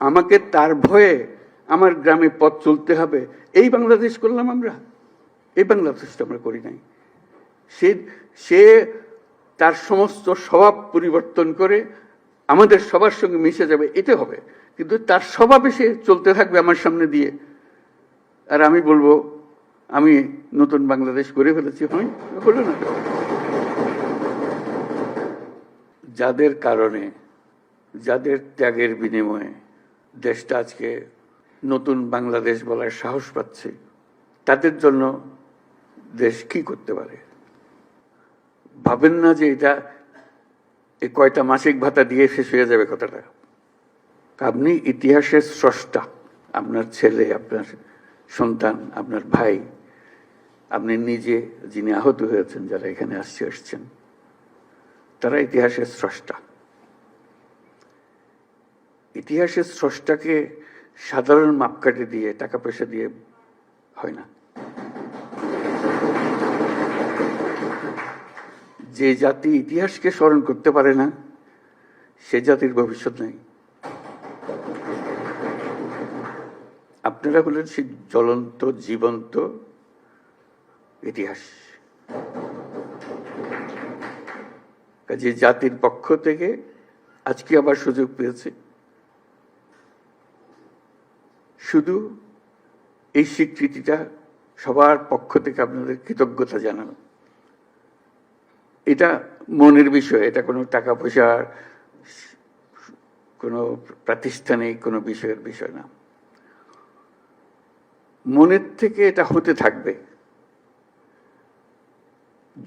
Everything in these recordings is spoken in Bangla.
আমাকে তার ভয়ে আমার গ্রামে পথ চলতে হবে। এই বাংলাদেশ করলাম আমরা। এই বাংলাদেশটা আমরা করি নাই। সে সে তার সমস্ত স্বভাব পরিবর্তন করে আমাদের সবার সঙ্গে মিশে যাবে এটা হবে। কিন্তু তার স্বভাবে সে চলতে থাকবে আমার সামনে দিয়ে। আর আমি বলব, আমি নতুন বাংলাদেশ করে ফেলেছি হয় হলো না। যাদের কারণে, যাদের ত্যাগের বিনিময়ে দেশটা আজকে নতুন বাংলাদেশ বলার সাহস পাচ্ছে। তাদের জন্য দেশ কি করতে পারে? ভাবেন না যে এটা এই কয়টা মাসিক ভাতা দিয়ে শেষ হয়ে যাবে কথাটা। আপনি ইতিহাসের স্রষ্টা, আপনার ছেলে, আপনার সন্তান, আপনার ভাই, আপনি নিজে যিনি আহত হয়েছেন, যারা এখানে আসছে, আসছেন, তারা ইতিহাসের স্রষ্টা। ইতিহাসের স্রষ্টাকে সাধারণ মাপকাঠি দিয়ে, টাকা পয়সা দিয়ে হয় না। যে জাতি ইতিহাসকে স্মরণ করতে পারে না, সে জাতির ভবিষ্যৎ নেই। আপনারা হলেন সেই জ্বলন্ত, জীবন্ত ইতিহাস। কাজে জাতির পক্ষ থেকে আজকে আবার সুযোগ পেয়েছে। শুধু এই স্বীকৃতিটা সবার পক্ষ থেকে আপনাদের কৃতজ্ঞতা জানানো। এটা মনের বিষয়, এটা কোনো টাকা পয়সার কোনো প্রাতিষ্ঠানিক কোনো বিষয়ের বিষয় না। মনের থেকে এটা হতে থাকবে।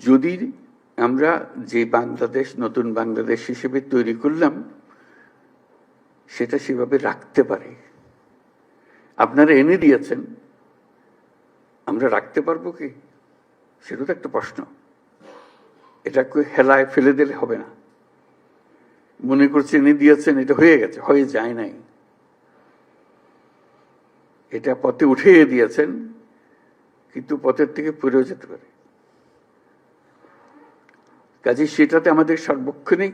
যদি আমরা যে বাংলাদেশ, নতুন বাংলাদেশ হিসেবে তৈরি করলাম, সেটা সেভাবে রাখতে পারি। আপনারা এনে দিয়েছেন, আমরা রাখতে পারব কি? সেটা তো একটা প্রশ্ন। এটা হেলায় ফেলে দিলে হবে না। মনে করছে এনে দিয়েছেন, এটা হয়ে গেছে, হয়ে যায় নাই। এটা পথে উঠিয়ে দিয়েছেন, কিন্তু পথের থেকে পড়েও যেতে পারে। কাজে সেটাতে আমাদের সার্বক্ষণিক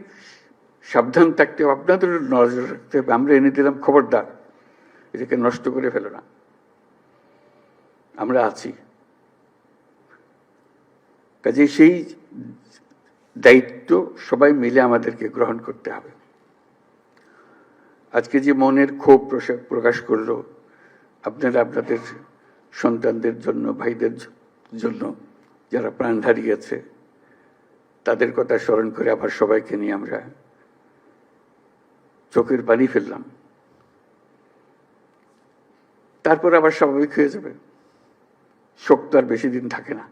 সাবধান থাকতে হবে, আপনাদের নজর রাখতে হবে। আমরা এনে দিলাম খবরদার। এটাকে নষ্ট করে ফেলো না। আমরা আছি। কাজে সেই দায়িত্ব সবাই মিলে আমাদেরকে গ্রহণ করতে হবে। আজকে যে মনের ক্ষোভ প্রকাশ করল, আপনারা আপনাদের সন্তানদের জন্য, ভাইদের জন্য যারা প্রাণ হারিয়েছে, তাদের কথা স্মরণ করে আবার সবাইকে নিয়ে আমরা চোখের পানি ফেললাম। তারপর আবার স্বাভাবিক হয়ে যাবে। শোক তো আর বেশি দিন থাকে না।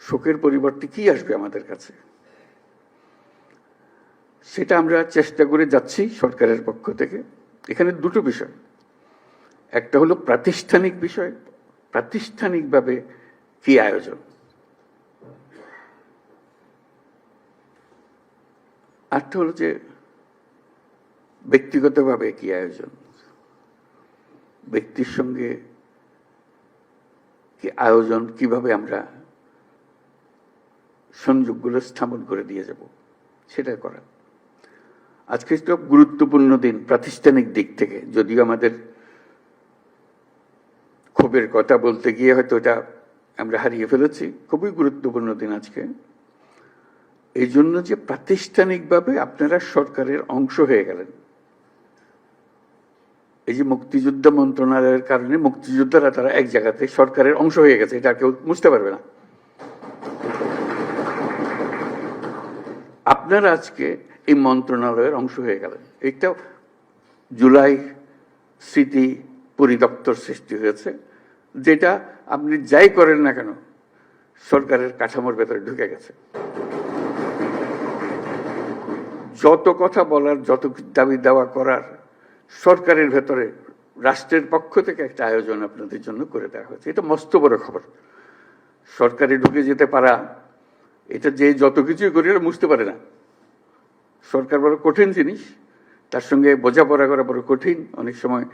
শোকের পরিবর্তে কি আসবে আমাদের কাছে? সেটা আমরা চেষ্টা করে যাচ্ছি সরকারের পক্ষ থেকে। এখানে দুটো বিষয়। একটা হলো প্রাতিষ্ঠানিক বিষয়। প্রাতিষ্ঠানিকভাবে কি আয়োজন? আরটা হলো যে ব্যক্তিগতভাবে কি আয়োজন? ব্যক্তির সঙ্গে কি আয়োজন, কীভাবে আমরা সংযোগগুলো স্থাপন করে দিয়ে যাব, সেটা করা। আজকে তো গুরুত্বপূর্ণ দিন প্রাতিষ্ঠানিক দিক থেকে। যদিও আমাদের ক্ষোভের কথা বলতে গিয়ে হয়তো এটা আমরা হারিয়ে ফেলেছি, খুবই গুরুত্বপূর্ণ দিন আজকে। এই জন্য যে প্রাতিষ্ঠানিকভাবে আপনারা সরকারের অংশ হয়ে গেলেন এই যে মুক্তিযুদ্ধ মন্ত্রণালয়ের কারণে মুক্তিযোদ্ধারা তারা এক জায়গাতে সরকারের অংশ হয়ে গেছে, এটা কেউ বুঝতে পারবে না। আপনারা আজকে এই মন্ত্রণালয়ের অংশ হয়ে গেলেন। এটা জুলাই স্মৃতি পরিদপ্তর সৃষ্টি হয়েছে, যেটা আপনি যাই করেন না কেন, সরকারের কাঠামোর ভেতরে ঢুকে গেছে। যত কথা বলার, যত দাবি দাওয়া করার সরকারের ভেতরে, রাষ্ট্রের পক্ষ থেকে একটা আয়োজন আপনাদের জন্য করে দেওয়া হয়েছে। এটা মস্ত বড় খবর। সরকারে ঢুকে যেতে পারা, এটা যে যত কিছুই করি ওরা বুঝতে পারে না। সরকার বড় কঠিন জিনিস। তার সঙ্গে বোঝাপড়া করা বড় কঠিন। অনেক সময়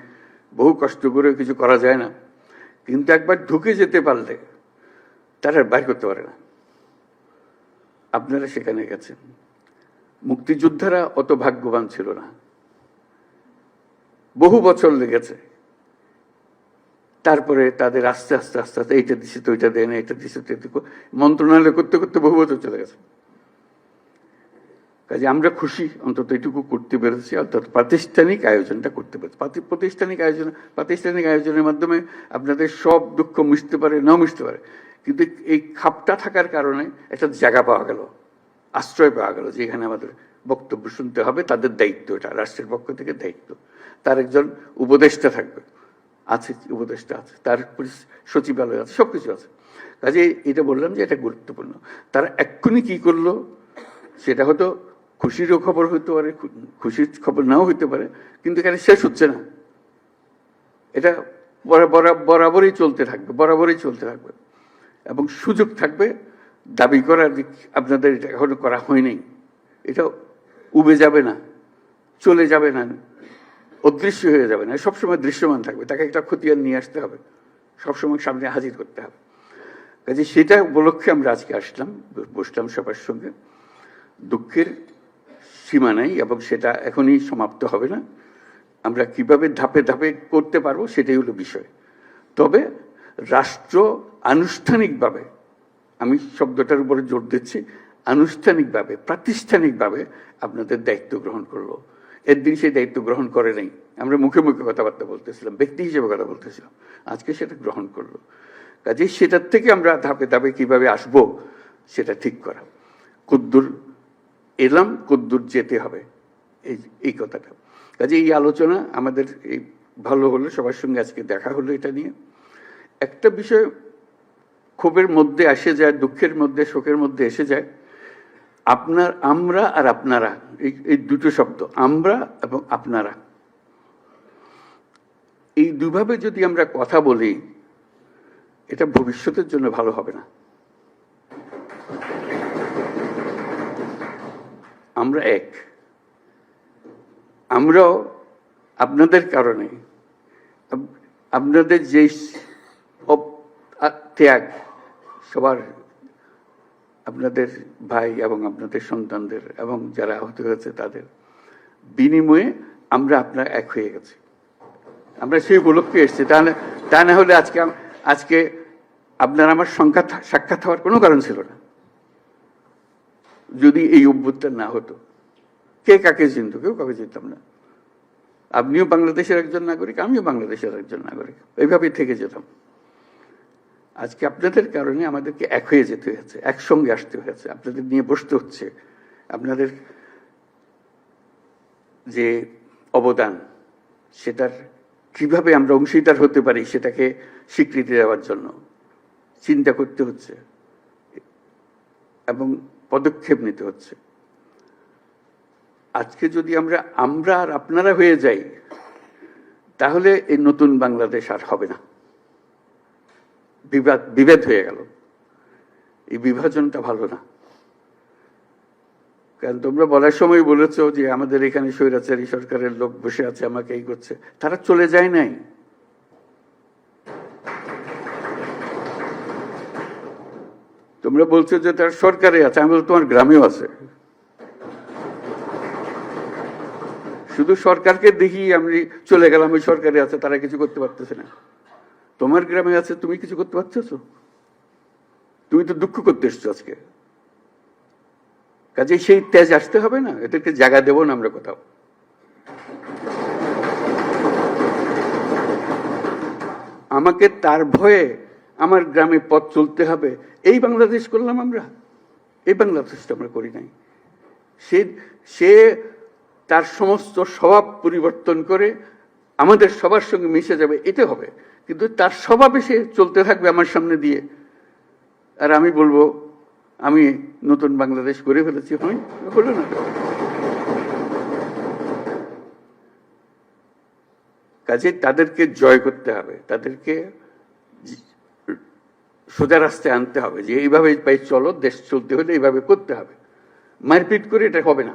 বহু কষ্ট করে কিছু করা যায় না। কিন্তু একবার ঢুকে যেতে পারলে, তারা বাইর করতে পারে না। আপনারা সেখানে গেছেন। মুক্তিযোদ্ধারা অত ভাগ্যবান ছিল না। বহু বছর লেগেছে। তারপরে তাদের আস্তে আস্তে আস্তে আস্তে এইটা দিছে তো ওইটা দেয় না এটা দিছে তো মন্ত্রণালয় করতে করতে বহু বছর চলে গেছে। কাজে আমরা খুশি, অন্তত এটুকু করতে পেরেছি, অর্থাৎ প্রাতিষ্ঠানিক আয়োজনটা করতে পেরেছি। প্রাতি- প্রাতিষ্ঠানিক আয়োজন প্রাতিষ্ঠানিক আয়োজনের মাধ্যমে আপনাদের সব দুঃখ মিশতে পারে না মিশতে পারে। কিন্তু এই খাপটা থাকার কারণে একটা জায়গা পাওয়া গেল, আশ্রয় পাওয়া গেল, যেখানে আমাদের বক্তব্য শুনতে হবে, তাদের দায়িত্ব এটা, রাষ্ট্রের পক্ষ থেকে দায়িত্ব। তার একজন উপদেষ্টা থাকবে। আছে, উপদেষ্টা আছে, তার সচিবালয় আছে সব কিছু আছে। কাজে এটা বললাম যে এটা গুরুত্বপূর্ণ। তারা এক্ষুনি কি করল? সেটা হয়তো খুশিরও খবর হতে পারে খুশির খবর নাও হতে পারে, কিন্তু এখানে শেষ হচ্ছে না। এটা বরা- বরা- বরাবরই চলতে থাকবে, বরাবরই চলতে থাকবে। এবং সুযোগ থাকবে দাবি করার আপনাদের এটা এখনও করা হয়নি। এটা উবে যাবে না, চলে যাবে না। অদৃশ্য হয়ে যাবে না। সবসময় দৃশ্যমান থাকবে। তাকে একটা খতিয়ান নিয়ে আসতে হবে। সবসময় সামনে হাজির করতে হবে। কাজে সেটা উপলক্ষে আমরা আজকে আসলাম, বসলাম সবার সঙ্গে। দুঃখের সীমা নাই এবং সেটা এখনই সমাপ্ত হবে না। আমরা কীভাবে ধাপে ধাপে করতে পারব সেটাই হলো বিষয়। তবে রাষ্ট্র আনুষ্ঠানিকভাবে, আমি শব্দটার উপরে জোর দিচ্ছি, আনুষ্ঠানিকভাবে, প্রাতিষ্ঠানিকভাবে আপনাদের দায়িত্ব গ্রহণ করল এর দিন সেই দায়িত্ব গ্রহণ করে নাই। আমরা মুখে মুখে কথাবার্তা বলতেছিলাম, ব্যক্তি হিসেবে কথা বলতেছিলাম। আজকে সেটা গ্রহণ করল কাজে সেটার থেকে আমরা ধাপে ধাপে কীভাবে আসব, সেটা ঠিক করা। কদ্দুর এলাম, কদ্দুর যেতে হবে। এই এই কথাটা। কাজে এই আলোচনা আমাদের এই ভালো হলো, সবার সঙ্গে আজকে দেখা হলো এটা নিয়ে। একটা বিষয় ক্ষোভের মধ্যে আসে যায়, দুঃখের মধ্যে, শোকের মধ্যে এসে যায়। আপনার আমরা আর আপনারা, এই এই দুটো শব্দ, আমরা এবং আপনারা। এই দুভাবে যদি আমরা কথা বলি, এটা ভবিষ্যতের জন্য ভালো হবে না। আমরা এক। আমরাও আপনাদের কারণে আপনাদের যে ত্যাগ সবার আপনাদের ভাই এবং আপনাদের সন্তানদের এবং যারা আহত হয়েছে তাদের। বিনিময়ে আমরা আপনার এক হয়ে গেছি। আমরা সেই উপলক্ষে এসেছি। তা না তা না হলে আজকে আজকে আপনার আমার সংখ্যা সাক্ষাৎ হওয়ার কোনো কারণ ছিল না। যদি এই অভ্যুত্থান না হতো, কে কাকে চিনত? কেউ কাকে চিনতাম না। আপনিও বাংলাদেশের একজন নাগরিক, আমিও বাংলাদেশের একজন নাগরিক। এইভাবেই থেকে যেতাম। আজকে আপনাদের কারণে আমাদেরকে এক হয়ে যেতে হয়েছে, একসঙ্গে আসতে হয়েছে। আপনাদের নিয়ে বসতে হচ্ছে। আপনাদের যে অবদান, সেটার কীভাবে আমরা অংশীদার হতে পারি সেটাকে স্বীকৃতি দেওয়ার জন্য চিন্তা করতে হচ্ছে এবং পদক্ষেপ নিতে হচ্ছে। আজকে যদি আমরা আমরা আর আপনারা হয়ে যাই, তাহলে এই নতুন বাংলাদেশ আর হবে না। বিভেদ হয়ে গেল। এই বিভাজনটা ভালো না। কারণ তোমরা বলার সময় বলেছ যে আমাদের এখানে স্বৈরাচারী সরকারের লোক বসে আছে, আমাকে এই করছে। তারা চলে যায় নাই। তোমরা বলছো যে তার সরকারে আছে, আমি বলছি তোমার গ্রামেও আছে। শুধু সরকারকে দেখি আমি চলে গেলাম, ওই সরকারে আছে, তারা কিছু করতে পারতেছে না। তোমার গ্রামে আছে, তুমি কিছু করতে পারতেছো? তুমি তো দুঃখ করতে এসছো আজকে। কাজে সেই তেজ আসতে হবে না? এদেরকে জায়গা দেবো না আমরা কোথাও। আমাকে তার ভয়ে আমার গ্রামে পথ চলতে হবে। এই বাংলাদেশ করলাম আমরা। এই বাংলাদেশটা আমরা করি নাই। সে সে তার সমস্ত স্বভাব পরিবর্তন করে আমাদের সবার সঙ্গে মিশে যাবে এটা হবে। কিন্তু তার স্বভাবে সে চলতে থাকবে আমার সামনে দিয়ে। আর আমি বলব, আমি নতুন বাংলাদেশ করে ফেলেছি, হয়? হলো না। কাজে তাদেরকে জয় করতে হবে, তাদেরকে সোজা রাস্তায় আনতে হবে, যে এইভাবে চলো, দেশ চলতে হলে এইভাবে করতে হবে। মারপিট করে এটা হবে না।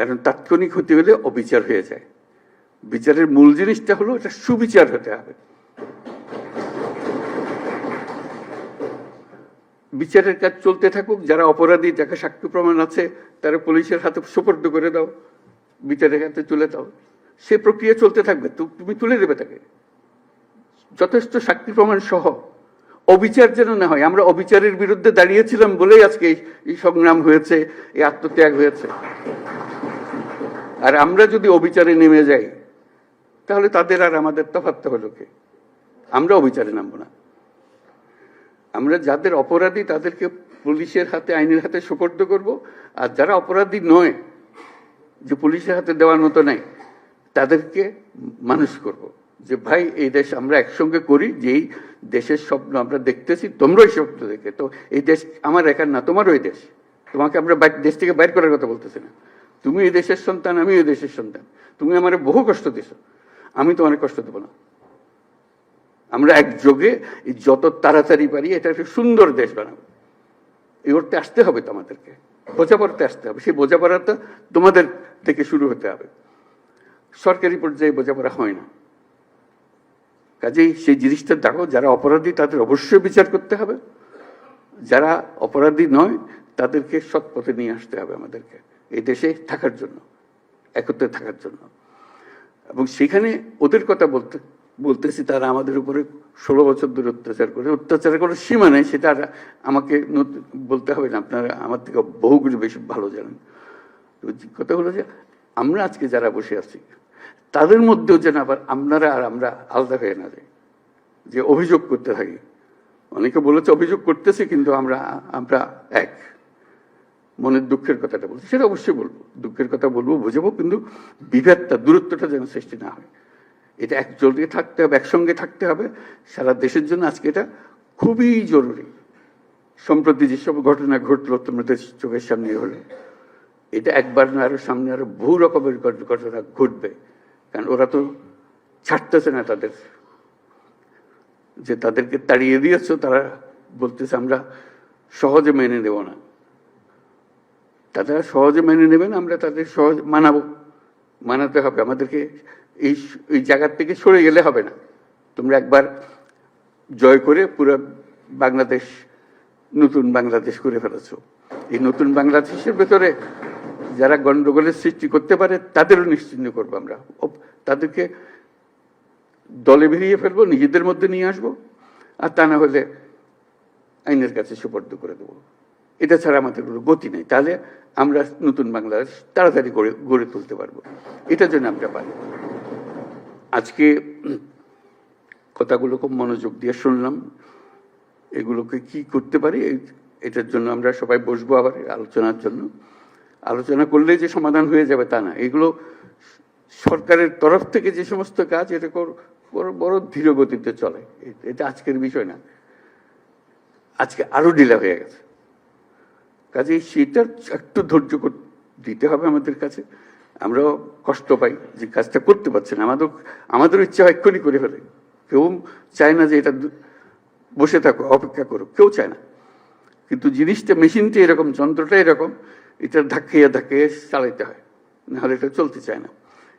কারণ তাৎক্ষণিক হতে হলে অবিচার হয়ে যায়। বিচারের মূল জিনিসটা হলো এটা সুবিচার হতে হবে। বিচারের কাজ চলতে থাকুক, যারা অপরাধী, যাকে সাক্ষ্য প্রমাণ আছে, তারা পুলিশের হাতে সুপর্দ করে দাও, বিচারের হাতে তুলে দাও। সে প্রক্রিয়া চলতে থাকবে, তু- তুমি তুলে দেবে তাকে। যথেষ্ট সাক্ষী প্রমাণ সহ। অবিচার যেন না হয়, আমরা অবিচারের বিরুদ্ধে দাঁড়িয়েছিলাম বলেই আজকে এই- এই সংগ্রাম হয়েছে, এই আত্মত্যাগ হয়েছে। আর আমরা যদি অবিচারে নেমে যাই, তাহলে তাদের আর আমাদের তফাৎ হলো কে? আমরা অবিচারে নামবো না। আমরা যাদের অপরাধী, তাদেরকে পুলিশের হাতে, আইনের হাতে সুপর্দ করব। আর যারা অপরাধী নয়, যে পুলিশের হাতে দেওয়ার মতো নাই, তাদেরকে মানুষ করব। যে ভাই, এই দেশ আমরা একসঙ্গে করি, যেই দেশের স্বপ্ন আমরা দেখতেছি তোমরাও এই স্বপ্ন দেখে। তো এই দেশ আমার একার না, তোমারও এই দেশ। তোমাকে আমরা দেশ থেকে বাইর করার কথা বলতেছি না। তুমি এই দেশের সন্তান, আমি এই দেশের সন্তান। তুমি আমার বহু কষ্ট দিছো। আমি তো অনেক কষ্ট দেবো না। আমরা একযোগে যত তাড়াতাড়ি পারি এটা একটা সুন্দর দেশ বানাবো। এই অর্থে আসতে হবে তো আমাদেরকে বোঝাপড়াতে আসতে হবে। সেই বোঝাপড়াটা তোমাদের থেকে শুরু হতে হবে। সরকারি পর্যায়ে বোঝাপড়া হয় না। কাজেই সেই জিনিসটা দেখো, যারা অপরাধী তাদের অবশ্যই বিচার করতে হবে। যারা অপরাধী নয়, তাদেরকে সৎ পথে নিয়ে আসতে হবে আমাদেরকে। এই দেশে থাকার জন্য, একত্রে থাকার জন্য। এবং সেখানে ওদের কথা বলতে, বলতেছি, তারা আমাদের উপরে ষোলো বছর ধরে অত্যাচার করে, অত্যাচার করার সীমা নেই, সেটা আমাকে বলতে হবে না, আপনারা আমার থেকে বহুগুলো বেশি ভালো জানেন। কথা হলো যে আমরা আজকে যারা বসে আছি, তাদের মধ্যেও যেন আবার আপনারা আর আমরা আলাদা হয়ে না যাই। যে অভিযোগ করতে থাকি, অনেকে বলেছে অভিযোগ করতেছে, কিন্তু আমরা আমরা এক। মনের দুঃখের কথাটা বলছি সেটা অবশ্যই বলব। দুঃখের কথা বলব, বুঝাবো, কিন্তু বিভেদটা, দূরত্বটা যেন সৃষ্টি না হয়। এটা এক একজোটে থাকতে হবে, একসঙ্গে থাকতে হবে। সারা দেশের জন্য আজকে এটা খুবই জরুরি। সম্প্রতি যেসব ঘটনা ঘটলো তোমাদের চোখের সামনে হলো। এটা একবার না আরও সামনে আরও বহু রকমের ঘটনা ঘটবে। কারণ ওরা তো ছাড়তেছে না তাদের। যে তাদেরকে তাড়িয়ে দিয়েছ, তারা বলতেছে, আমরা সহজে মেনে নেব না। তারা সহজে মেনে নেবেন, আমরা তাদের সহজ মানাবো। মানাতে হবে, আমাদেরকে এই এই জায়গার থেকে সরে গেলে হবে না। তোমরা একবার জয় করে পুরো বাংলাদেশ, নতুন বাংলাদেশ করে ফেলেছো। এই নতুন বাংলাদেশের ভেতরে যারা গণ্ডগোলের সৃষ্টি করতে পারে, তাদেরও নিশ্চিন্ন করব আমরা। তাদেরকে দলে বেরিয়ে ফেলব, নিজেদের মধ্যে নিয়ে আসব, আর তা না হলে আইনের কাছে সুপর্দ করে দেবো। এটা ছাড়া আমাদের কোনো গতি নেই। তাহলে আমরা নতুন বাংলাদেশ তাড়াতাড়ি গড়ে গড়ে তুলতে পারব। এটার জন্য আমরা পারি আজকে কথাগুলো খুব মনোযোগ দিয়ে শুনলাম। এগুলোকে কি করতে পারি এটার জন্য আমরা সবাই বসবো আবার আলোচনার জন্য। আলোচনা করলে যে সমাধান হয়ে যাবে তা না। এগুলো সরকারের তরফ থেকে যে সমস্ত কাজ, এটা বড় ধীর গতিতে চলে এটা আজকের বিষয় না। আজকে আরও ডিলা হয়ে গেছে। কাজে সেটার একটু ধৈর্য দিতে হবে আমাদের কাছে। আমরাও কষ্ট পাই যে কাজটা করতে পারছি না। আমাদের আমাদের ইচ্ছা হয় এক্ষুনি করে ফেলে। কেউ চায় না যে এটা বসে থাকো, অপেক্ষা করো। কেউ চায় না। কিন্তু জিনিসটা, মেশিনটা এরকম, যন্ত্রটা এরকম, এটা ধাক্কিয়ে ধাক্কিয়ে চালাইতে হয়। নাহলে এটা চলতে চায় না।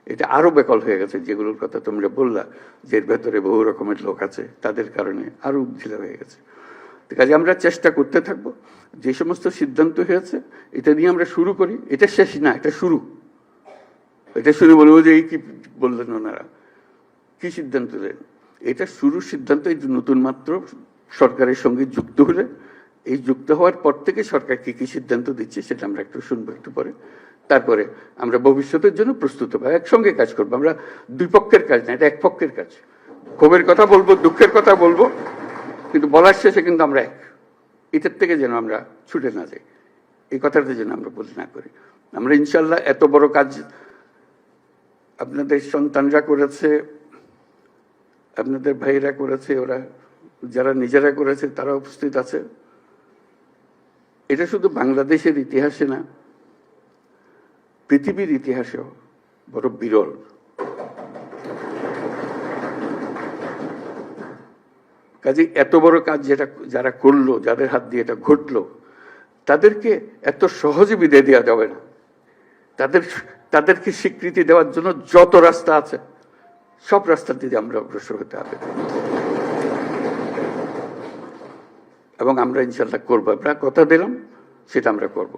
এটা আরও বেকল হয়ে গেছে। যেগুলোর কথা তোমরা বললা, যে এর ভেতরে বহু রকমের লোক আছে, তাদের কারণে আরও ঢিলা হয়ে গেছে। কাজে আমরা চেষ্টা করতে থাকব। যে সমস্ত সিদ্ধান্ত হয়েছে, এটা নিয়ে আমরা শুরু করি। এটা শেষ না, এটা শুরু। এটা শুনে বলব যে এই কি বললেন ওনারা? কি সিদ্ধান্ত দেন? এটা শুরুর সিদ্ধান্ত, এই নতুন মাত্র সরকারের সঙ্গে যুক্ত হলে, এই যুক্ত হওয়ার পর থেকে সরকার কি কি সিদ্ধান্ত দিচ্ছে সেটা আমরা একটু শুনব একটু পরে। তারপরে আমরা ভবিষ্যতের জন্য প্রস্তুত হব, একসঙ্গে কাজ করব। আমরা দুই পক্ষের কাজ না, এটা এক পক্ষের কাজ। ক্ষোভের কথা বলব, দুঃখের কথা বলব। কিন্তু বলার শেষে কিন্তু আমরা এক। এটার থেকে যেন আমরা ছুটে না যাই। এই কথাটা যেন আমরা বলে না করি আমরা ইনশাল্লাহ এত বড় কাজ আপনাদের সন্তানরা করেছে, আপনাদের ভাইরা করেছে, ওরা যারা নিজেরা করেছে, তারা উপস্থিত আছে। এটা শুধু বাংলাদেশের ইতিহাসে না, পৃথিবীর ইতিহাসেও বড় বিরল। কাজে এত বড় কাজ যেটা যারা করল, যাদের হাত দিয়ে এটা ঘটলো, তাদেরকে এত সহজে বিদায় দেওয়া যাবে না। তাদের তাদেরকে স্বীকৃতি দেওয়ার জন্য যত রাস্তা আছে, সব রাস্তা দিয়ে আমরা অগ্রসর হতে হবে। এবং আমরা ইনশাল্লাহ করব। আমরা কথা দিলাম, সেটা আমরা করব।